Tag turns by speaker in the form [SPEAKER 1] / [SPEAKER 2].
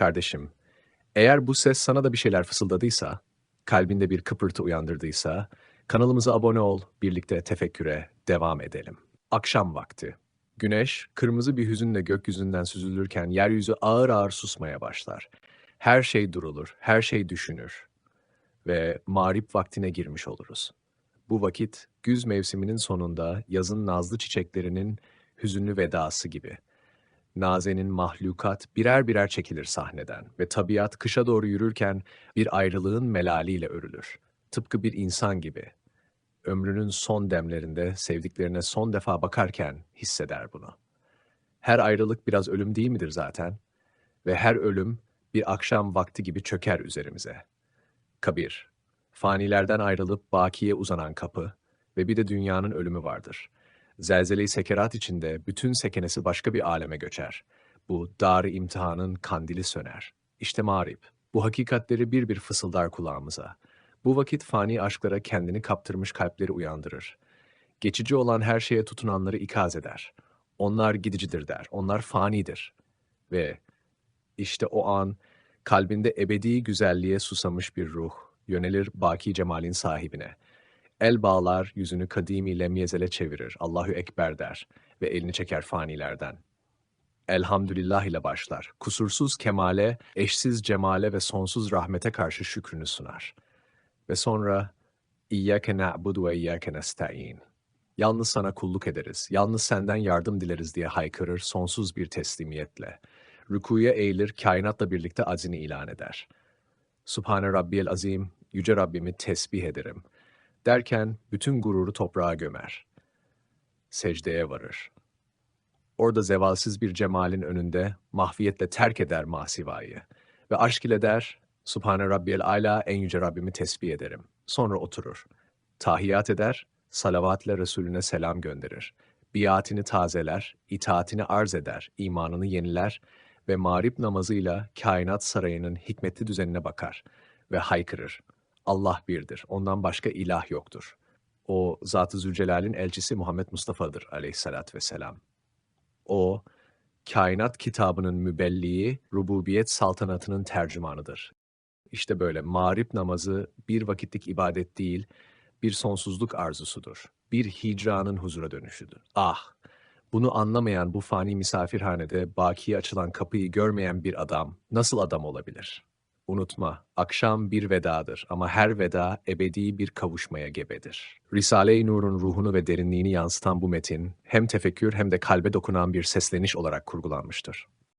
[SPEAKER 1] Kardeşim, eğer bu ses sana da bir şeyler fısıldadıysa, kalbinde bir kıpırtı uyandırdıysa, kanalımıza abone ol, birlikte tefekküre devam edelim. Akşam vakti. Güneş, kırmızı bir hüzünle gökyüzünden süzülürken yeryüzü ağır ağır susmaya başlar. Her şey durulur, her şey düşünür ve mağrip vaktine girmiş oluruz. Bu vakit, güz mevsiminin sonunda yazın nazlı çiçeklerinin hüzünlü vedası gibi. Naze'nin mahlukat birer birer çekilir sahneden ve tabiat kışa doğru yürürken bir ayrılığın melaliyle örülür. Tıpkı bir insan gibi. Ömrünün son demlerinde sevdiklerine son defa bakarken hisseder bunu. Her ayrılık biraz ölüm değil midir zaten? Ve her ölüm bir akşam vakti gibi çöker üzerimize. Kabir, fanilerden ayrılıp bakiye uzanan kapı ve bir de dünyanın ölümü vardır.'' Zelzele-i sekerat içinde bütün sekenesi başka bir aleme göçer. Bu dar imtihanın kandili söner. İşte mağrip. Bu hakikatleri bir bir fısıldar kulağımıza. Bu vakit fani aşklara kendini kaptırmış kalpleri uyandırır. Geçici olan her şeye tutunanları ikaz eder. Onlar gidicidir der, onlar fanidir. Ve işte o an kalbinde ebedi güzelliğe susamış bir ruh yönelir baki cemalin sahibine.'' El bağlar, yüzünü kadim ile miyezele çevirir, Allahu Ekber der ve elini çeker fanilerden. Elhamdülillah ile başlar. Kusursuz kemale, eşsiz cemale ve sonsuz rahmete karşı şükrünü sunar. Ve sonra İyyâke na'budu ve iyyâke nesta'in. Yalnız sana kulluk ederiz, yalnız senden yardım dileriz diye haykırır sonsuz bir teslimiyetle. Rükuya eğilir, kainatla birlikte azini ilan eder. Subhane Rabbiyel Azim, Yüce Rabbimi tesbih ederim.'' Derken bütün gururu toprağa gömer. Secdeye varır. Orada zevalsiz bir cemalin önünde mahviyetle terk eder masivayı. Ve aşk ile der, Subhane Rabbiyel Ala en yüce Rabbimi tesbih ederim. Sonra oturur. Tahiyat eder, salavatle Resulüne selam gönderir. Biatini tazeler, itaatini arz eder, imanını yeniler ve mağrip namazıyla kainat sarayının hikmetli düzenine bakar ve haykırır. Allah birdir. Ondan başka ilah yoktur. O Zat-ı Zülcelal'in elçisi Muhammed Mustafa'dır aleyhissalatü vesselam. O, kainat kitabının mübelliği, rububiyet saltanatının tercümanıdır. İşte böyle mağrip namazı bir vakitlik ibadet değil, bir sonsuzluk arzusudur. Bir hicranın huzura dönüşüdür. Ah! Bunu anlamayan bu fani misafirhanede bakiye açılan kapıyı görmeyen bir adam nasıl adam olabilir?'' Unutma, akşam bir vedadır ama her veda ebedi bir kavuşmaya gebedir. Risale-i Nur'un ruhunu ve derinliğini yansıtan bu metin, hem tefekkür hem de kalbe dokunan bir sesleniş olarak kurgulanmıştır.